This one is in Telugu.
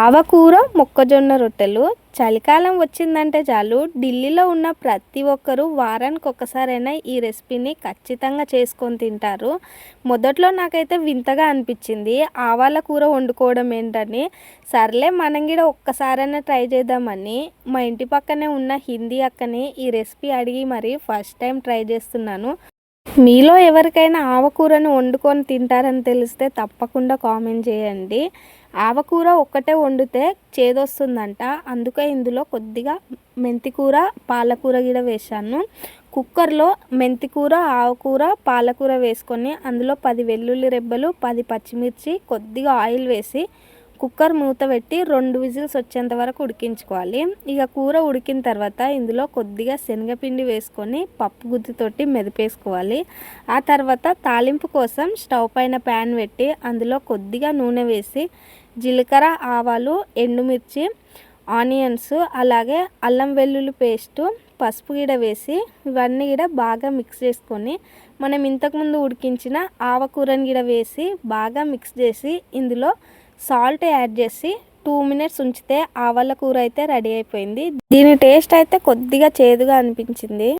ఆవకూర మొక్కజొన్న రొట్టెలు. చలికాలం వచ్చిందంటే చాలు. ఢిల్లీలో ఉన్న ప్రతి ఒక్కరూ వారానికి ఒక్కసారైనా ఈ రెసిపీని ఖచ్చితంగా చేసుకొని తింటారు. మొదట్లో నాకైతే వింతగా అనిపించింది. ఆవాల కూర వండుకోవడం ఏంటని. సర్లే మనం కూడా ఒక్కసారైనా ట్రై చేద్దామని. మా ఇంటి పక్కనే ఉన్న హిందీ అక్కని ఈ రెసిపీ అడిగి మరి ఫస్ట్ టైం ట్రై చేస్తున్నాను. మీలో ఎవరికైనా ఆవకూరను వండుకొని తింటారని తెలిస్తే తప్పకుండా కామెంట్ చేయండి. ఆవకూర ఒక్కటే వండితే చేదొస్తుందంట. అందుకే ఇందులో కొద్దిగా మెంతికూర పాలకూర కూడా వేశాను. కుక్కర్లో మెంతికూర ఆవకూర పాలకూర వేసుకొని అందులో పది వెల్లుల్లి రెబ్బలు పది పచ్చిమిర్చి కొద్దిగా ఆయిల్ వేసి కుక్కర్ మూత పెట్టి రెండు విజిల్స్ వచ్చేంత వరకు ఉడికించుకోవాలి. ఇక కూర ఉడికిన తర్వాత ఇందులో కొద్దిగా శనగపిండి వేసుకొని పప్పు గుత్తితోటి మెదిపేసుకోవాలి. ఆ తర్వాత తాలింపు కోసం స్టవ్ పైన ప్యాన్ పెట్టి అందులో కొద్దిగా నూనె వేసి జీలకర్ర ఆవాలు ఎండుమిర్చి ఆనియన్స్ అలాగే అల్లం వెల్లుల్లి పేస్టు పసుపు గిడ వేసి ఇవన్నీ కూడా బాగా మిక్స్ చేసుకొని మనం ఇంతకుముందు ఉడికించిన ఆవకూరని గిడ వేసి బాగా మిక్స్ చేసి ఇందులో సాల్ట్ యాడ్ చేసి టూ మినిట్స్ ఉంచితే ఆవల కూర అయితే రెడీ అయిపోయింది. దీని టేస్ట్ అయితే కొద్దిగా చేదుగా అనిపించింది.